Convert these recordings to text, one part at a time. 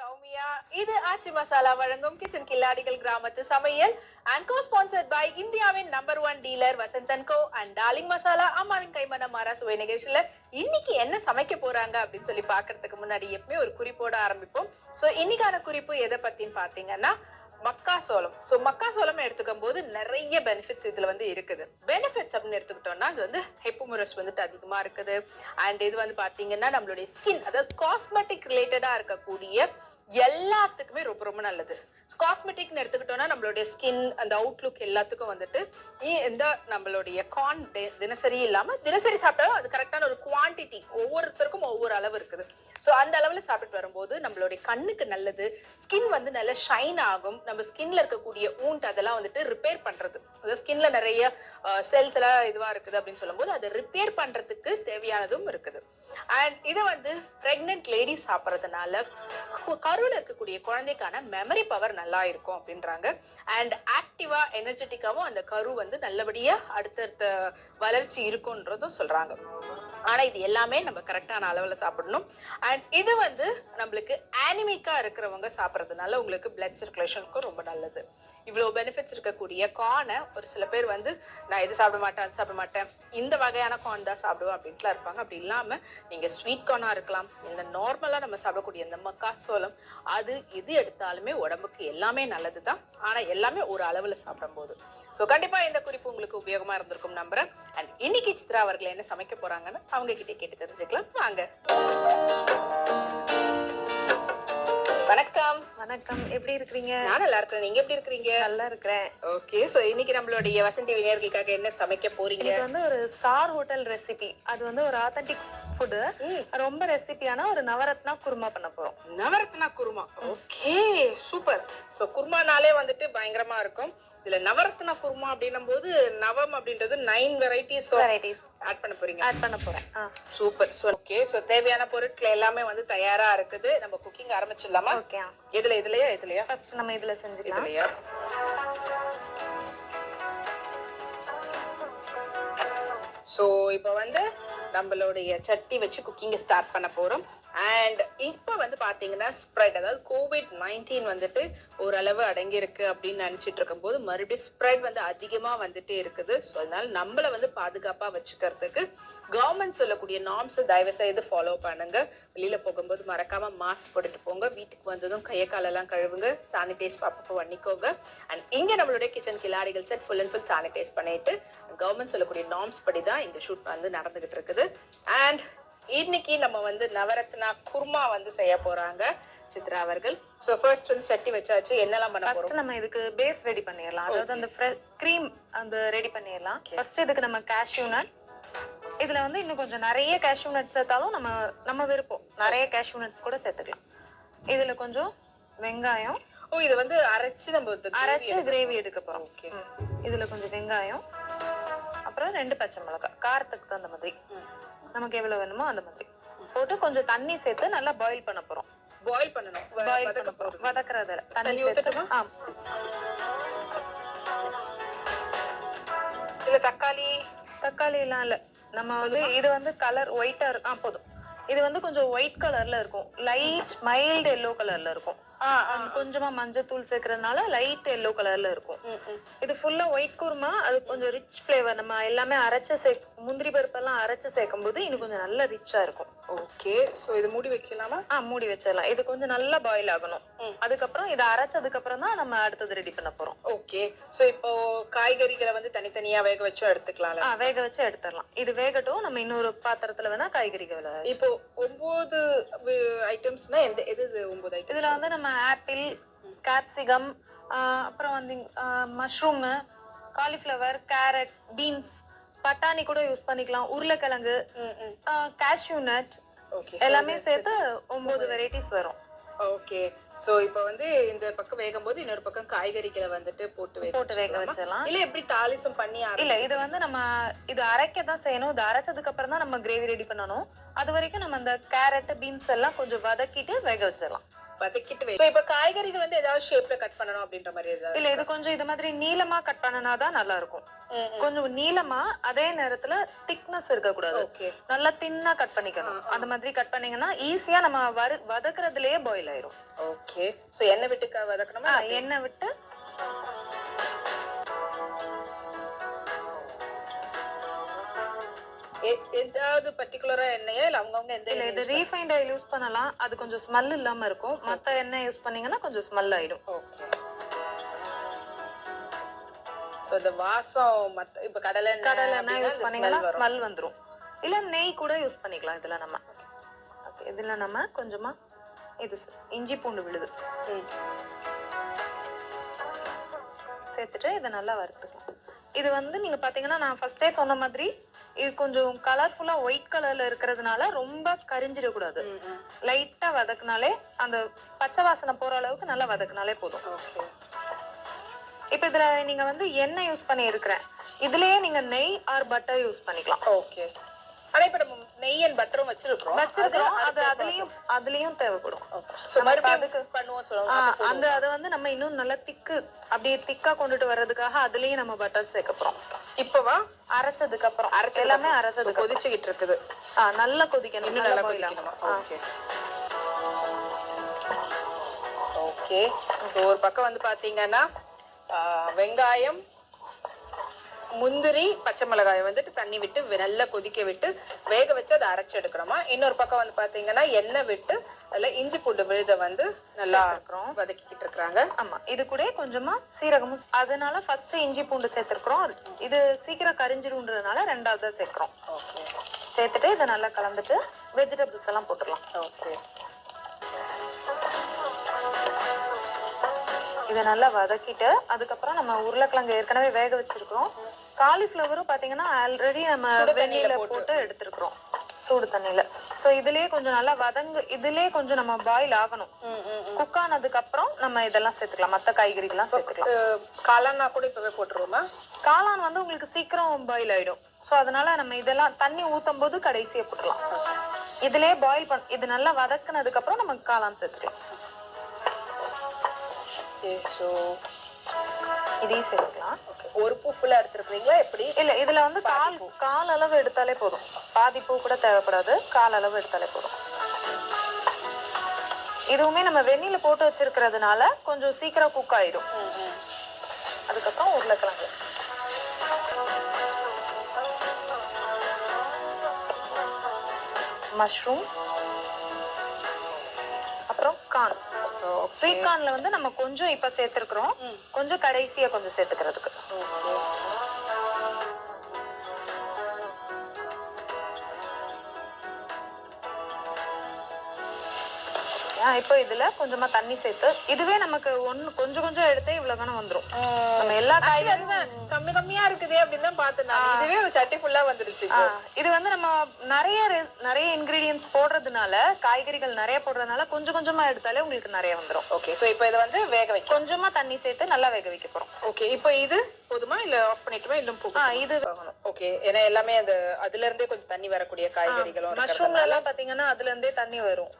சௌமியா. இது ஆச்சி மசாலா வழங்கும் கிச்சன் கில்லாடிகள் கிராமத்து சமையல். அண்ட் கோ ஸ்பான்சர்ட் பை இந்தியாவின் number one dealer Vasanthan co and Darling masala அம்மாவின் கைமண மாறா சுவை நிகழ்ச்சியில இன்னைக்கு என்ன சமைக்க போறாங்க அப்படின்னு சொல்லி பாக்குறதுக்கு முன்னாடி எப்பவுமே ஒரு குறிப்போட ஆரம்பிப்போம். சோ இன்னைக்கான குறிப்பு எதை பத்தின்னு பாத்தீங்கன்னா மக்காசோளம். ஸோ மக்காசோளம் எடுத்துக்கும் போது நிறைய பெனிஃபிட்ஸ் இதுல வந்து இருக்குது. பெனிஃபிட்ஸ் அப்படின்னு எடுத்துக்கிட்டோம்னா இது வந்து ஹெப்புமுரஸ் வந்துட்டு அதிகமா இருக்குது. அண்ட் இது வந்து பாத்தீங்கன்னா நம்மளுடைய ஸ்கின் அதாவது காஸ்மெட்டிக் ரிலேட்டடா இருக்கக்கூடிய எல்லாத்துக்குமே ரொம்ப ரொம்ப நல்லது. காஸ்மெட்டிக்னு எடுத்துக்கிட்டோம்னா நம்மளுடைய ஸ்கின் அந்த அவுட்லுக் எல்லாத்துக்கும் வந்துட்டு இந்த நம்மளுடைய கார்ன் தினசரி இல்லாம தினசரி சாப்பிட்டாலும் அது கரெக்டான ஒரு குவாண்டிட்டி ஒவ்வொருத்தருக்கும் ஒவ்வொரு அளவு இருக்குது. ஸோ அந்த அளவுல சாப்பிட்டு வரும்போது நம்மளுடைய கண்ணுக்கு நல்லது ஸ்கின் வந்து நல்லா ஷைன் ஆகும் நம்ம ஸ்கின்ல இருக்கக்கூடிய ஊண்ட் அதெல்லாம் வந்துட்டு ரிப்பேர் பண்றது. அதாவது ஸ்கின்ல நிறைய செல்ஸ் எல்லாம் இதுவா இருக்குது அப்படின்னு சொல்லும்போது அதை ரிப்பேர் பண்றதுக்கு தேவையானதும் இருக்குது. அண்ட் இதை வந்து பிரெக்னென்ட் லேடி சாப்பிட்றதுனால கருவில் இருக்கக்கூடிய குழந்தைக்கான மெமரி பவர் நல்லா இருக்கும் அப்படின்றாங்க. அண்ட் ஆக்டிவா எனர்ஜெட்டிக்காவும் அந்த கரு வந்து நல்லபடியா அடுத்தடுத்த வளர்ச்சி இருக்கும்ன்றதும் சொல்றாங்க. ஆனா இது எல்லாமே நம்ம கரெக்டான அளவுல சாப்பிடணும். அண்ட் இது வந்து நம்மளுக்கு ஆனிமிக்கா இருக்கிறவங்க சாப்பிட்றதுனால உங்களுக்கு பிளட் சர்க்குலேஷனுக்கும் ரொம்ப நல்லது. இவ்வளவு பெனிஃபிட்ஸ் இருக்கக்கூடிய கார்னை ஒரு சில பேர் வந்து நான் இது சாப்பிட மாட்டேன் அது சாப்பிட மாட்டேன். இந்த வகையான கார்ன் தான் சாப்பிடுவேன் அப்படின்ட்டுலாம் இருப்பாங்க. அப்படி இல்லாம நீங்க ஸ்வீட் கார்னா இருக்கலாம். இல்லை நார்மலா நம்ம சாப்பிடக்கூடிய இந்த மக்காசோளம் அது எது எடுத்தாலுமே உடம்புக்கு எல்லாமே நல்லது தான் ஆனா எல்லாமே ஒரு அளவுல சாப்பிடும்போது. ஸோ கண்டிப்பா இந்த குறிப்பு உங்களுக்கு உபயோகமா இருந்திருக்கும் நம்புறேன். அண்ட் இன்னைக்கு சித்ரா அவர்கள் என்ன சமைக்க போறாங்கன்னு அவங்க கிட்ட கேட்டு தெரிஞ்சுக்கலாம். வாங்க. வணக்கம். வணக்கம். எப்படி இருக்கிறீங்க? நான் நல்லா இருக்கிறேன். நீங்க எப்படி இருக்கிறீங்க? நல்லா இருக்கிறேன். ஓகே சோ இன்னைக்கு நம்மளுடைய வசந்தி வினையர்களுக்காக என்ன சமைக்க போறீங்க? இது வந்து ஒரு ஸ்டார் ஹோட்டல் ரெசிபி அது வந்து ஒரு ஆத்தென்டிக் ஃபுட்டு ம், ரொம்ப ரெசிபியான ஒரு நவரத்னா குருமா பண்ண போறோம். Navratna kurma. Okay super so குருமானாலே வந்துட்டு பயங்கரமா இருக்கும். இதுல நவரத்னா குருமா அப்படின்னும் போது நவம் அப்படின்றது நைன் வெரைட்டிஸ் வெரைட்டிஸ் ஆட் பண்ண போறீங்க. ஆட் பண்ண போறேன். சூப்பர் சோ ஓகே சோ தேவையான பொருட்கள் எல்லாமே வந்து தயாரா இருக்குது. நம்ம குக்கிங் ஆரம்பிச்சிடலாமா? ஓகே இதுல இதுலயா இதுலயா ஃபர்ஸ்ட் நம்ம இதுல செஞ்சுக்கலாம் இதுலயா ஸோ இப்போ வந்து நம்மளுடைய சட்டி வச்சு குக்கிங்கை ஸ்டார்ட் பண்ண போகிறோம் அண்ட் இப்போ வந்து பார்த்தீங்கன்னா ஸ்ப்ரெட் அதாவது கோவிட் நைன்டீன் வந்துட்டு ஓரளவு அடங்கியிருக்கு அப்படின்னு நினச்சிட்டு இருக்கும்போது மறுபடியும் ஸ்ப்ரெட் வந்து அதிகமாக வந்துட்டே இருக்குது. ஸோ அதனால நம்மளை வந்து பாதுகாப்பாக வச்சுக்கிறதுக்கு கவர்மெண்ட் சொல்லக்கூடிய நார்ம்ஸை தயவு செய்து ஃபாலோ பண்ணுங்க. வெளியில் போகும்போது மறக்காம மாஸ்க் போட்டுட்டு போங்க. வீட்டுக்கு வந்ததும் கையை காலெல்லாம் கழுவுங்க. சானிடைஸ் அப்பப்போ பண்ணிக்கோங்க. அண்ட் இங்கே நம்மளுடைய kitchen கிளாடிகள் set full and full sanitize பண்ணிட்டு கவர்மெண்ட் சொல்லக்கூடிய நார்ம்ஸ் படி தான் இங்க ஷூட் வந்து நடந்துகிட்டு இருக்குது. அண்ட் இன்னைக்கு நம்ம வந்து நவரத்னா குருமா வந்து செய்ய போறாங்க சித்ரா அவர்கள். சோ ஃபர்ஸ்ட் வந்து சட்டி வச்சாச்சு. என்னெல்லாம் பண்ண போறோம்? நம்ம இதுக்கு பேஸ் ரெடி பண்ணிடலாம். அதாவது அந்த க்ரீம் அந்த ரெடி பண்ணிடலாம். ஃபர்ஸ்ட் இதுக்கு நம்ம கேஷ்யூ நட் இதுல வந்து இன்னும் கொஞ்சம் நிறைய கேஷ்யூ நட் சேர்த்தாலும் நம்ம நம்ம விருப்பம். நிறைய கேஷ்யூ நட்ஸ் கூட சேர்த்துக்கலாம். இதுல கொஞ்சம் வெங்காயம். ஓ இது வந்து அரைச்சு நம்ம அரைச்சு கிரேவி எடுக்க போறோம். இதுல கொஞ்சம் வெங்காயம். அப்புறம் ரெண்டு பச்சை மிளகாய் காரத்துக்கு தகுந்த மாதிரி. நமக்கு எவ்வளவு வேணுமோ அந்த மாதிரி. போட்டு கொஞ்சம் தண்ணி சேர்த்து நல்லா பாயில் பண்ண போறோம். பாயில் பண்ணணும். பாயில் பண்ண போறோம். போறது வதக்குறதுல. தண்ணி ஊத்தட்டுமா? இல்ல தக்காளி? தக்காளி எல்லாம் இல்ல. நம்ம வந்து இது வந்து கலர் ஒயிட்டா இருக்கும். போதும். இது வந்து கொஞ்சம் ஒயிட் கலர்ல இருக்கும். லைட் மைல்டு எல்லோ கலர்ல இருக்கும். கொஞ்சமா மஞ்சத்தூள் சேர்க்கறதுனால லைட் எல்லோ கலர்ல இருக்கும். இது ஃபுல்லா ஒயிட் குருமா அது கொஞ்சம் ரிச் ஃப்ளேவர் நம்ம எல்லாமே அரைச்சு சே முந்திரி பருப்பெல்லாம் அரைச்சு சேர்க்கும் போது இன்னும் கொஞ்சம் நல்ல ரிச்சா இருக்கும். ஓகே. சோ இது மூடி வைக்கலாமா? ஆ மூடி வச்சிடலாம். இது கொஞ்சம் நல்லா பாயில் ஆகணும். அதுக்கப்புறம் இதை அரைச்சதுக்கு அப்புறம் தான் நம்ம அடுத்தது ரெடி பண்ண போறோம். ஓகே. சோ இப்போ காய்கறிகளை வந்து தனித்தனியா வேக வச்சும் எடுத்துக்கலாம்ல? ஆ வேக வச்சு எடுத்துடலாம். இது வேகட்டும் நம்ம இன்னொரு பாத்திரத்துல வேணா காய்கறிகளை இப்போ ஒன்பது ஐட்டம்ஸ்னா எந்த எது ஒன்பது ஐட்டம்ஸ் இதுல வந்து நம்ம ஆப்பிள் கேப்சிகம் அப்புறம் வந்து மஷ்ரூம் காலிஃப்ளவர் கேரட் பீன்ஸ் பட்டாணி கூட யூஸ் பண்ணிக்கலாம். உருளைக்கிழங்கு கேஷ்யூ நட் ஓகே எல்லாமே சேர்த்து ஒன்பது வெரைட்டிஸ் வரும். ஓகே சோ இப்போ வந்து இந்த பக்கம் வேகும்போது இன்னொரு பக்கம் காய்கறிகளை வந்துட்டு போட்டு போட்டு வேக? வச்சிடலாம். இல்ல எப்படி தாளிசம் பண்ணி இல்ல இது வந்து நம்ம இது அரைக்க தான் செய்யணும். இது அரைச்சதுக்கு அப்புறம் தான் நம்ம கிரேவி ரெடி பண்ணணும். அது வரைக்கும் நம்ம அந்த கேரட் பீன்ஸ் எல்லாம் கொஞ்சம் வதக்கிட்டு வேக வச்சிடலாம். வதக்கிட்டு So, இப்ப காய்கறிகள் வந்து ஏதாவது ஷேப்ல கட் பண்ணணும் அப்படின்ற மாதிரி ஏதாவது இல்ல இது கொஞ்சம் இது மாதிரி நீளமா கட் பண்ணனாதான் நல்லா இருக்கும் கொஞ்சம் நீளமா அதே நேரத்துல திக்னஸ் இருக்க கூடாது நல்லா தின்னா கட் பண்ணிக்கணும். அந்த மாதிரி கட் பண்ணீங்கன்னா ஈஸியா நம்ம வதக்குறதுலயே பாயில் ஆயிரும். ஓகே சோ எண்ணெய் விட்டு வதக்கணுமா? எண்ணெய் விட்டு ஏதாவது பர்டிகுலரா எண்ணெயா இல்ல அவங்கவங்க எந்த இல்ல இது ரீஃபைண்ட் ஆயில் யூஸ் பண்ணலாம். அது கொஞ்சம் ஸ்மெல் இல்லாம இருக்கும். மத்த எண்ணெய் யூஸ் பண்ணீங்கன்னா கொஞ்சம் ஸ்மெல் ஆயிடும். ஓகே சோ இந்த வாசம் மத்த இப்ப கடலை எண்ணெய் கடலை எண்ணெய் யூஸ் பண்ணீங்கன்னா. ஸ்மெல் வந்துரும். இல்ல நெய் கூட யூஸ் பண்ணிக்கலாம் இதுல நம்ம. Okay, இதுல நம்ம கொஞ்சமா இது இஞ்சி பூண்டு விழுது. சேர்த்துட்டு இதை நல்லா வறுத்துக்கலாம். இது வந்து நீங்க பாத்தீங்கன்னா நான் ஃபர்ஸ்டே சொன்ன மாதிரி இது கொஞ்சம் கலர்ஃபுல்லா ஒயிட் கலர்ல இருக்கிறதுனால ரொம்ப கரிஞ்சிடக்கூடாது. லைட்டா வதக்குனாலே அந்த பச்சை வாசனை போற அளவுக்கு நல்லா வதக்குனாலே போதும். இப்ப இதுல நீங்க வந்து எண்ணெய் யூஸ் பண்ணி இருக்கிறேன் இதுலயே நீங்க நெய் ஆர் பட்டர் யூஸ் பண்ணிக்கலாம். ஓகே. ஆனா இப்ப நம்ம நெய் அண்ட் பட்டரும் வச்சிருக்கோம் வச்சிருக்கோம் அது அதுலயும் அதுலயும் தேவைப்படும். சோ மறுபடியும் பண்ணுவோம் ஆ, சொல்லுவாங்க அந்த அதை வந்து நம்ம இன்னும் நல்லா திக்கு அப்படியே திக்கா கொண்டுட்டு வர்றதுக்காக அதுலயும் நம்ம பட்டர் சேர்க்க போறோம் இப்பவா அரைச்சதுக்கு அப்புறம் அரைச்சதுக்கு எல்லாமே அப்புறம். கொதிச்சுக்கிட்டு இருக்குது. நல்லா கொதிக்கணும். இன்னும் நல்லா கொதிக்கணுமா. ஓகே ஓகே சோ ஒரு பக்கம் வந்து பாத்தீங்கன்னா வெங்காயம் முந்திரி பச்சை மிளகாய் வந்துட்டு தண்ணி விட்டு நல்லா கொதிக்க விட்டு வேக வச்சு அதை அரைச்சு எடுக்கணுமா இன்னொரு பக்கம் வந்து பாத்தீங்கன்னா எண்ணெய் விட்டு அதுல இஞ்சி பூண்டு விழுத வந்து நல்லா சேர்த்துக்கிறோம். வதக்கிட்டு இருக்காங்க ஆமா இது கூட கொஞ்சமா சீரகமும் அதனால ஃபர்ஸ்ட் இஞ்சி பூண்டு சேர்த்திருக்கிறோம். இது சீக்கிரம் கரிஞ்சிரும்ன்றதுனால ரெண்டாவது சேர்க்கிறோம். ஓகே. சேர்த்துட்டு இதை நல்லா கலந்துட்டு வெஜிடபிள்ஸ் எல்லாம் போட்டுடலாம். ஓகே. இதை நல்லா வதக்கிட்டு அதுக்கப்புறம் நம்ம உருளைக்கிழங்கு ஏற்கனவே வேக வச்சிருக்கிறோம். காலிஃப்ளவரும் பாத்தீங்கன்னா ஆல்ரெடி நம்ம வெந்நீர்ல போட்டு. எடுத்திருக்கிறோம். சூடு தண்ணியில. சோ இதுலயே கொஞ்சம் நல்லா வதங்கு இதுலயே கொஞ்சம் நம்ம பாயில் ஆகணும். குக் ஆனதுக்கு அப்புறம் நம்ம இதெல்லாம் சேர்த்துக்கலாம். மத்த காய்கறிகள்லாம் சேர்த்துக்கலாம். காளான்னா கூட இப்பவே போட்டுருவோமா? காளான் வந்து உங்களுக்கு சீக்கிரம் பாயில் ஆயிடும். சோ அதனால நம்ம இதெல்லாம் தண்ணி ஊத்தும் போது கடைசியா போட்டுடலாம் இதுலயே பாயில் பண் இது நல்லா வதக்குனதுக்கு அப்புறம் நம்ம காளான் சேர்த்துக்கலாம். ஓகே ஸோ இதையும் சேர்த்துக்கலாம் ஒரு பூ ஃபுல்லா எடுத்துருக்கீங்களா எப்படி? இல்ல இதுல வந்து கால் கால் அளவு எடுத்தாலே போதும். பாதி பூ கூட தேவைப்படாது கால் அளவு எடுத்தாலே போதும். இதுவுமே நம்ம வெந்நில போட்டு வச்சிருக்கிறதுனால கொஞ்சம் சீக்கிரம் குக் ஆயிடும். அதுக்கப்புறம் உருளைக்கிழங்கு. மஷ்ரூம் அப்புறம் கார்ன் ஸ்வீட் கார்ன்ல வந்து நம்ம கொஞ்சம் இப்ப சேர்த்திருக்கிறோம். கொஞ்சம் கடைசியா கொஞ்சம் சேர்த்துக்கிறதுக்கு. ஏன் இப்போ இதுல கொஞ்சமா தண்ணி சேர்த்து இதுவே நமக்கு ஒண்ணு கொஞ்சம் கொஞ்சம் எடுத்தே இவ்வளவு தானே வந்துரும். நம்ம எல்லா காய்கறியும் கம்மி கம்மியா இருக்குதே அப்படின்னு தான் பார்த்தேன் நான். இதுவே ஒரு சட்டி ஃபுல்லா வந்துருச்சு இது வந்து நம்ம நிறைய நிறைய இன்கிரீடியன்ஸ் போடுறதுனால காய்கறிகள் நிறைய போடுறதுனால கொஞ்சம் கொஞ்சமா எடுத்தாலே உங்களுக்கு நிறைய வந்துரும். ஓகே சோ இப்போ இதை வந்து வேக வைக்க கொஞ்சமா தண்ணி சேர்த்து நல்லா வேக வைக்க போறோம். ஓகே இப்போ இது போதுமா? இல்ல ஆஃப் பண்ணிட்டுமா? இன்னும் போகும் இது ஓகே ஏன்னா எல்லாமே அந்த அதுல இருந்தே கொஞ்சம் தண்ணி வரக்கூடிய காய்கறிகளும் மஷ்ரூம்ல எல்லாம் பாத்தீங்கன்னா அதுல இருந்தே தண்ணி வரும்.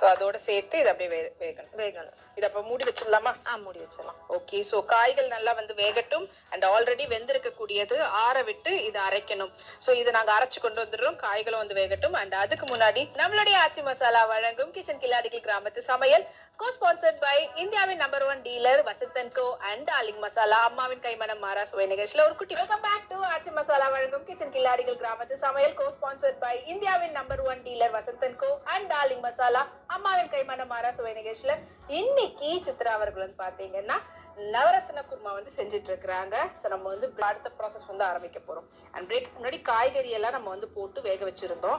சோ அதோட சேர்த்து இது அப்படியே வே- வேகணும். வேகணும். இத அப்ப மூடி வச்சிடலாமா? ஆ மூடி வச்சிடலாம். ஓகே சோ காய்கள் நல்லா வந்து வேகட்டும். அண்ட் ஆல்ரெடி வெந்திருக்க கூடியது ஆற விட்டு இதை அரைக்கணும். சோ இதை நாங்க அரைச்சு கொண்டு வந்துடுறோம். காய்களும் வந்து வேகட்டும். அண்ட் அதுக்கு முன்னாடி நம்மளுடைய ஆச்சி மசாலா வழங்கும் கிச்சன் கில்லாடிகள் கிராமத்து சமையல் கோ ஸ்பான்சர்ட் பை இந்தியாவின் number one dealer Vasanthan co and Darling masala அம்மாவின் கைமணம் மாறா சுவை நிகழ்ச்சியில ஒரு குட்டி welcome back to Aachi masala வழங்கும் கிச்சன் கில்லாடிகள் கிராமத்து சமையல் கோ ஸ்பான்சர்ட் பை இந்தியாவின் number one dealer Vasanthan co and Darling masala அம்மாவின் கைமணம் மாறா சுவை நிகழ்ச்சியில இன்னைக்கு சித்ரா அவர்கள் வந்து பாத்தீங்கன்னா நவரத்ன குருமா வந்து செஞ்சுட்டு இருக்கிறாங்க. ஸோ நம்ம வந்து அடுத்த ப்ராசஸ் வந்து ஆரம்பிக்க போறோம். அண்ட் பிரேக் முன்னாடி காய்கறி எல்லாம் நம்ம வந்து போட்டு வேக வச்சிருந்தோம்.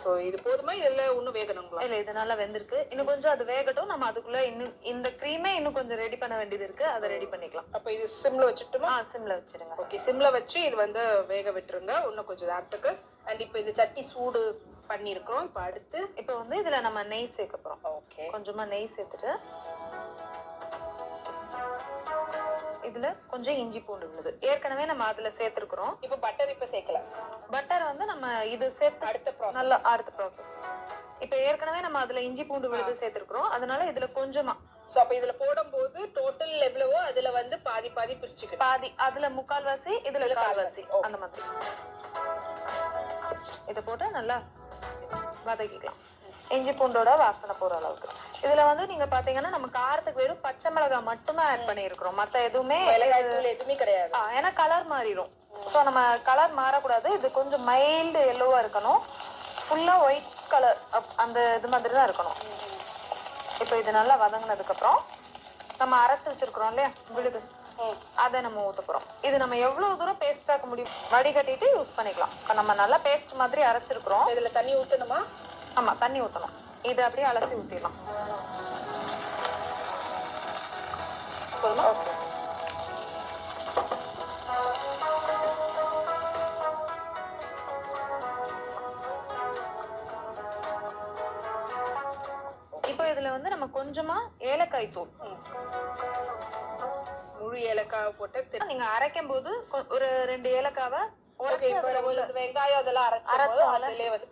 ஸோ இது போதுமா இதுல இன்னும் வேகணுங்களா? இல்ல இது நல்லா வெந்திருக்கு. இன்னும் கொஞ்சம் அது வேகட்டும். நம்ம அதுக்குள்ள இன்னும் இந்த க்ரீமே இன்னும் கொஞ்சம் ரெடி பண்ண வேண்டியது இருக்கு. அதை ரெடி பண்ணிக்கலாம். அப்ப இது சிம்ல வச்சுட்டுமா? ஆ சிம்ல வச்சிருங்க. ஓகே சிம்ல வச்சு இது வந்து வேக விட்டுருங்க. இன்னும் கொஞ்சம் நேரத்துக்கு. அண்ட் இப்போ இந்த சட்டி சூடு பண்ணியிருக்கிறோம் இப்போ அடுத்து இப்போ வந்து இதுல நம்ம நெய் சேர்க்க போறோம். ஓகே. கொஞ்சமா நெய் சேர்த்துட்டு இதுல கொஞ்சம் இஞ்சி பூண்டு விழுது. ஏற்கனவே நம்ம அதுல சேர்த்திருக்கிறோம். இப்போ பட்டர் இப்போ சேர்க்கல. பட்டர் வந்து நம்ம இது சேர்த்து அடுத்த ப்ராசஸ் நல்லா அடுத்த ப்ராசஸ் இப்ப ஏற்கனவே நம்ம அதுல இஞ்சி பூண்டு விழுது சேர்த்திருக்கிறோம். அதனால இதுல கொஞ்சமா சோ அப்ப இதுல போடும்போது டோட்டல் எவ்வளவோ அதுல வந்து பாதி பாதி பிரிச்சுக்கணும். பாதி அதுல முக்கால்வாசி இதுல கால்வாசி. அந்த மாதிரி. இத போட்டு நல்லா வதக்கிக்கலாம். இஞ்சி பூண்டோட வாசனை போற அளவுக்கு. இதுல வந்து நீங்க பாத்தீங்கன்னா நம்ம காரத்துக்கு வெறும் பச்சை மிளகாய் மட்டும்தான் ஆட் பண்ணியிருக்கிறோம். மத்த எதுவுமே எதுவுமே கிடையாது. ஏன்னா கலர் மாறிடும் ஸோ நம்ம கலர் மாறக்கூடாது. இது கொஞ்சம் மைல்டு எல்லோவா இருக்கணும். ஃபுல்லா ஒயிட் கலர் அந்த இது மாதிரி தான் இருக்கணும் இப்போ இது நல்லா வதங்கினதுக்கு அப்புறம் நம்ம அரைச்சு வச்சிருக்கிறோம் இல்லையா? விழுது. அதை நம்ம போறோம். இது நம்ம எவ்வளவு தூரம் பேஸ்ட் ஆக்க முடியும்? வடிகட்டிட்டு யூஸ் பண்ணிக்கலாம். இப்ப நம்ம நல்லா பேஸ்ட் மாதிரி அரைச்சிருக்கிறோம். இதுல தண்ணி ஊத்தணுமா? ஆமா தண்ணி ஊத்தணும். இது அப்படியே அலசி போதுமா? ஓகே. இப்போ இதுல வந்து நம்ம கொஞ்சமா ஏலக்காய் தூள். முழு ஏலக்காய் போட்டு நீங்க அரைக்கும் போது ஒரு ரெண்டு ஏலக்காவை வெங்காயம் அதெல்லாம்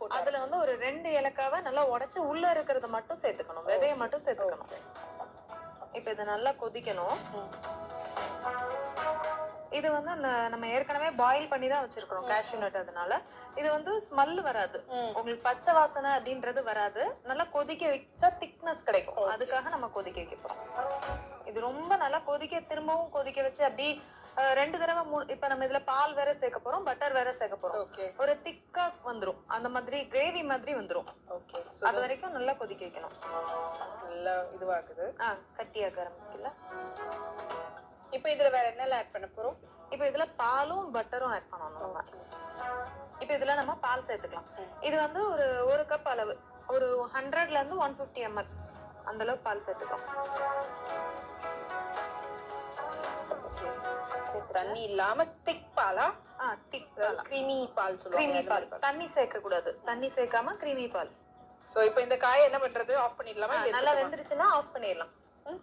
போட்டு அதுல வந்து ஒரு ரெண்டு ஏலக்காவை நல்லா உடைச்சு உள்ள இருக்கிறத மட்டும் சேர்த்துக்கணும். விதைய மட்டும் சேர்த்துக்கணும். இப்ப இது நல்லா கொதிக்கணும். இது வந்து நம்ம ஏற்கனவே பாயில் பண்ணி தான் வச்சிருக்கிறோம் கேஷ்யூ நட் அதனால. இது வந்து ஸ்மெல் வராது. உங்களுக்கு பச்சை வாசனை அப்படின்றது வராது. நல்லா கொதிக்க வச்சா திக்னஸ் கிடைக்கும். அதுக்காக நம்ம கொதிக்க வைக்க போறோம். இது ரொம்ப நல்லா கொதிக்க திரும்பவும் கொதிக்க வச்சு அப்படி ரெண்டு தடவை இப்ப நம்ம இதுல பால் வேற சேர்க்க போறோம் பட்டர் வேற சேர்க்க போறோம். ஒரு திக்கா வந்துரும். அந்த மாதிரி கிரேவி மாதிரி வந்துரும். ஓகே அது வரைக்கும் நல்லா கொதிக்க வைக்கணும். நல்லா இதுவாகுது. ஆ கட்டியாக ஆரம்பிக்கல. இப்போ இதுல வேற என்னெல்லாம் ஆட் பண்ண போறோம்? இப்போ இதுல பாலும் பட்டரும் ஆட் பண்ணணும் நம்ம. இப்போ இதுல நம்ம பால் சேர்த்துக்கலாம். இது வந்து ஒரு ஒரு கப் அளவு. ஒரு ஹண்ட்ரட்ல இருந்து ஒன் ஃபிஃப்டி எம்எல் அந்த அளவுக்கு பால் சேர்த்துக்கலாம் தண்ணி இல்லாம திக் பாலா? திக் கிரீமி பால். கிரீமி பால் தண்ணி சேர்க்க கூடாது தண்ணி சேர்க்காம கிரீமி பால். சோ இப்போ இந்த காய் என்ன பண்றது? ஆஃப் பண்ணிடலாமா? நல்லா வெந்துருச்சுன்னா ஆஃப் பண்ணிடலாம்.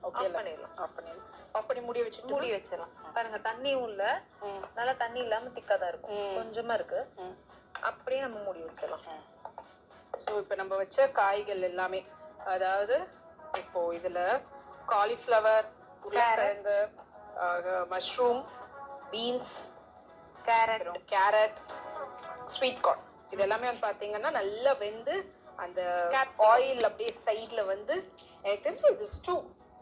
ஆஃப் பண்ணிடலாம் ஆஃப் பண்ணிடலாம். ஆஃப் பண்ணி மூடி வச்சுட்டு மூடி வச்சிடலாம். பாருங்க தண்ணியும் இல்ல. நல்லா தண்ணி இல்லாம திக்கா தான் இருக்கும். கொஞ்சமா இருக்கு. அப்படியே நம்ம மூடி வச்சிடலாம். ஸோ இப்போ நம்ம வச்ச காய்கள் எல்லாமே அதாவது இப்போ இதுல காலிஃப்ளவர் உருளைக்கிழங்கு mushroom beans carrot carrot sweet corn இது எல்லாமே வந்து பாத்தீங்கன்னா நல்லா வெந்து அந்த. ஆயில் அப்படியே சைடுல வந்து எனக்கு தெரிஞ்சு இது ஸ்டூ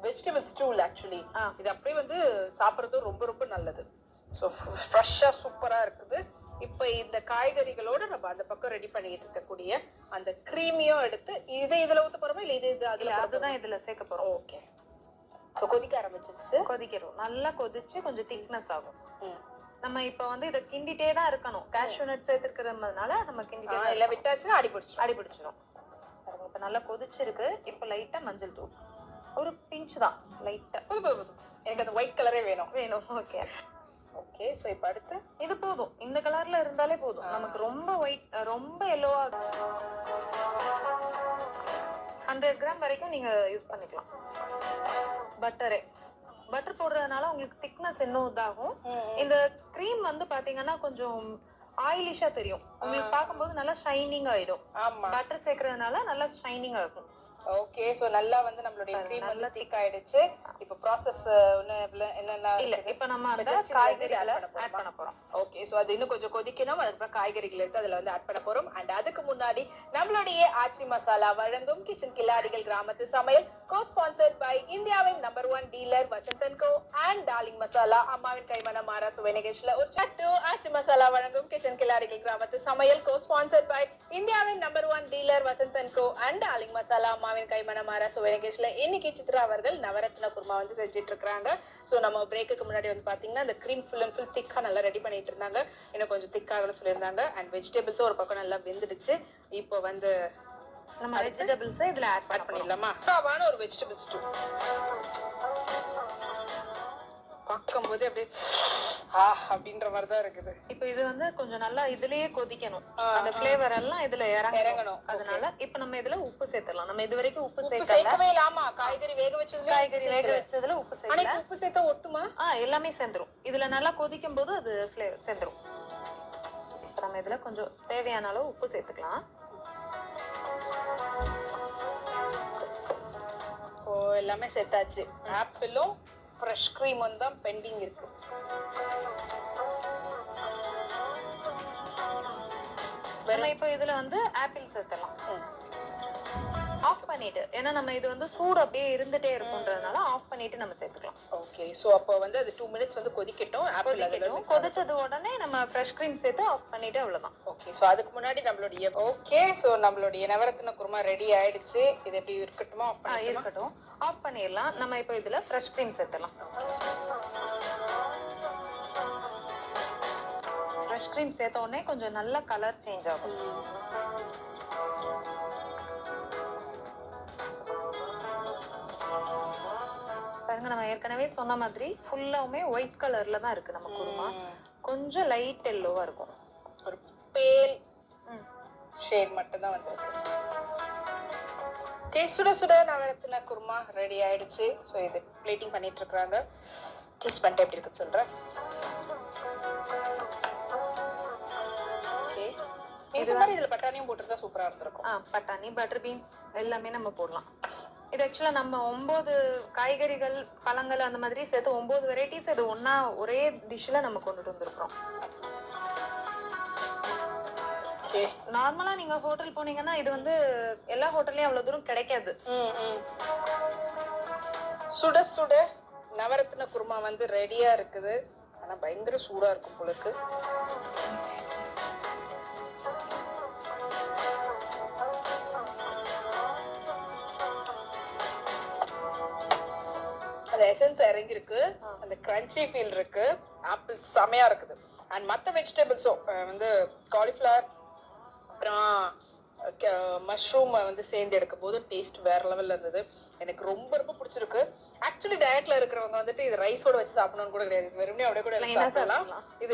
வெஜிடபிள் ஸ்டூல் ஆக்சுவலி. இது அப்படியே வந்து சாப்பிட்றது ரொம்ப ரொம்ப நல்லது. ஸோ ஃப்ரெஷ்ஷாக சூப்பராக இருக்குது. இப்போ இந்த காய்கறிகளோட நம்ம அந்த பக்கம் ரெடி பண்ணிட்டு இருக்கக்கூடிய அந்த க்ரீமியும் எடுத்து இதை இதுல ஊத்த போறோமா? இல்ல இது இது அதுல அதுதான் இதுல சேர்க்க போறோம். ஓகே ஸோ கொதிக்க ஆரம்பிச்சிருச்சு. கொதிக்கிறோம். நல்லா கொதிச்சு கொஞ்சம் திக்னஸ் ஆகும். நம்ம இப்ப வந்து இத கிண்டிட்டே தான் இருக்கணும். கேஷ்யூ நட் சேர்த்துக்கிறதுனால நம்ம கிண்டிட்டே இல்ல தான் விட்டாச்சுன்னா அடி பிடிச்சிடும் அடி பிடிச்சிடும் இப்ப நல்லா கொதிச்சிருக்கு. இப்ப லைட்டா மஞ்சள் தூள். ஒரு பிஞ்ச் தான். லைட்டா எனக்கு அந்த ஒயிட் கலரே வேணும். வேணும். ஓகே ஓகே ஸோ இப்போ அடுத்து இது போதும். இந்த கலர்ல இருந்தாலே போதும். நமக்கு ரொம்ப ஒயிட் ரொம்ப எல்லோவா ஹண்ட்ரட் கிராம் வரைக்கும் நீங்க யூஸ் பண்ணிக்கலாம். பட்டரே பட்டர் போடுறதுனால உங்களுக்கு திக்னஸ் இன்னும் இதாகும். இந்த க்ரீம் வந்து பாத்தீங்கன்னா கொஞ்சம் ஆயிலிஷா தெரியும். உங்களுக்கு பார்க்கும்போது நல்லா ஷைனிங் ஆயிடும். பட்டர் சேர்க்கறதுனால நல்லா ஷைனிங் ஆகும் ஓகே சோ நல்லா வந்து நம்மளுடைய க்ரீம் வந்து திக் ஆயிடுச்சு. இப்போ ப்ராசஸ் என்னென்ன இல்ல இப்ப நம்ம அந்த காய்கறிகளை ஆட் பண்ண போறோம். ஓகே சோ அது இன்னும் கொஞ்சம் கொதிக்கணும். அதுக்கப்புறம் காய்கறிகள் எடுத்து அதுல வந்து ஆட் பண்ண போறோம். அண்ட் அதுக்கு முன்னாடி நம்மளுடைய ஆச்சி மசாலா வழங்கும் கிச்சன் கில்லாடிகள் கிராமத்து சமையல் கோ ஸ்பான்சர்ட் பை இந்தியாவின் number one dealer Vasanthan co and Darling masala அம்மாவின் கைமண மாறா சுவை நிகழ்ச்சியில ஒரு சட்டு ஆச்சி மசாலா வழங்கும் கிச்சன் கில்லாடிகள் கிராமத்து சமையல் கோ ஸ்பான்சர்ட் பை இந்தியாவின் number one dealer Vasanthan co and Darling masala கைமண மாறா சுவை நிகழ்ச்சியில இன்னைக்கு சித்ரா அவர்கள் நவரத்ன குருமா வந்து செஞ்சுட்டு இருக்காங்க சோ நம்ம பிரேக்குக்கு முன்னாடி வந்து பாத்தீங்கன்னா இந்த க்ரீம் ஃபுல் அண்ட் ஃபுல் திக்கா நல்லா ரெடி பண்ணிட்டு இருந்தாங்க. இன்னும் கொஞ்சம் திக்காகணும்னு சொல்லியிருந்தாங்க. அண்ட் வெஜிடபிள்ஸும் ஒரு பக்கம் நல்லா வெந்துடுச்சு. இப்போ வந்து நம்ம வெஜிடபிள்ஸ் இதுல ஆட் ஆட் பண்ண பண்ணிடலாமா? ஒரு வெஜிடபிள் ஸ்டூ பார்க்கும்போது அப்படியே ஆ அப்படின்ற மாதிரி தான் இருக்குது. இப்போ இது வந்து கொஞ்சம் நல்லா இதுலயே கொதிக்கணும். அந்த. ஃப்ளேவர் எல்லாம் இதுல இறங்கணும். அதனால இப்ப நம்ம இதுல உப்பு சேர்த்தலாம் நம்ம இது வரைக்கும் உப்பு சேர்க்கவே இல்லாமா காய்கறி வேக வச்சதுல காய்கறி வேக வச்சதுல உப்பு சேர்க்கல. உப்பு சேர்த்தா ஒட்டுமா? ஆ எல்லாமே சேர்ந்துரும். இதுல நல்லா கொதிக்கும் போது அது ஃப்ளேவர் சேர்ந்துரும். நம்ம இதுல கொஞ்சம் தேவையான அளவு உப்பு சேர்த்துக்கலாம். எல்லாமே செட் ஆச்சு ஆப்பிளும் ஃப்ரெஷ் க்ரீமும் தான் பெண்டிங் இருக்கு. நம்ம இப்போ இதுல வந்து ஆப்பிள் சேர்த்தலாம் ஆஃப் பண்ணிட்டு ஏன்னா நம்ம இது வந்து சூடு அப்படியே இருந்துட்டே இருக்குன்றதுனால ஆஃப் பண்ணிட்டு நம்ம சேர்த்துக்கலாம். ஓகே ஸோ அப்போ வந்து அது டூ மினிட்ஸ் வந்து கொதிக்கட்டும் ஆப்பிள் கொதிக்கட்டும். கொதிச்சது உடனே நம்ம ஃப்ரெஷ் க்ரீம் சேர்த்து ஆஃப் பண்ணிட்டு அவ்வளவுதான். ஓகே ஸோ அதுக்கு முன்னாடி நம்மளுடைய ஓகே ஸோ நம்மளுடைய நவரத்ன குருமா ரெடி ஆயிடுச்சு. இது எப்படி இருக்கட்டுமா? ஆஃப் இருக்கட்டும். ஆஃப் பண்ணிடலாம். நம்ம இப்போ இதுல ஃப்ரெஷ் க்ரீம் சேர்த்தலாம் ஃப்ரெஷ் க்ரீம் சேர்த்த உடனே கொஞ்சம் நல்ல கலர் சேஞ்ச் ஆகும். பாருங்க நம்ம ஏற்கனவே சொன்ன மாதிரி ஃபுல்லாவுமே ஒயிட் கலர்ல தான் இருக்கு நம்ம குருமா. கொஞ்சம் லைட் எல்லோவா இருக்கும். ஒரு பேல். ஷேட் மட்டும் தான் வந்திருக்கு. ஓகே சுட சுட நவரத்ன குருமா ரெடி ஆயிடுச்சு. ஸோ இது பிளேட்டிங் பண்ணிட்டு இருக்கிறாங்க டேஸ்ட் பண்ணிட்டு எப்படி இருக்குன்னு சொல்றேன். ஓகே மாதிரி இதுல பட்டாணியும் போட்டிருந்தா சூப்பரா இருந்திருக்கும். ஆ பட்டாணி பட்டர் பீன்ஸ் எல்லாமே நம்ம போடலாம். இது ஆக்சுவலா நம்ம ஒன்பது காய்கறிகள் பழங்கள் அந்த மாதிரி சேர்த்து ஒன்பது வெரைட்டிஸ் இது ஒன்றா ஒரே டிஷ்ல நம்ம கொண்டுட்டு வந்திருக்கிறோம். ஓகே நார்மலா நீங்க ஹோட்டல் போனீங்கன்னா இது வந்து எல்லா ஹோட்டல்லயும் அவ்வளவு தூரம் கிடைக்காது. ம் ம். சுட சுட நவரத்ன குருமா வந்து ரெடியா இருக்குது. ஆனா பயங்கர சூடா இருக்கும் உங்களுக்கு அந்த எசன்ஸ் இறங்கி இருக்கு அந்த கிரன்ச்சி ஃபீல் இருக்கு. ஆப்பிள் செமையா இருக்குது. அண்ட் மற்ற வெஜிடபிள்ஸும் வந்து காலிஃப்ளவர் அப்புறம் மஷ்ரூம் வந்து சேர்ந்து எடுக்கும் போது டேஸ்ட் வேற லெவல்ல இருந்தது. எனக்கு ரொம்ப ரொம்ப பிடிச்சிருக்கு. ஆக்சுவலி டயட்ல இருக்கிறவங்க வந்துட்டு இது ரைஸோட வச்சு சாப்பிடணும்னு கூட கிடையாது. வெறுமனே அப்படியே கூட சாப்பிடலாம். இது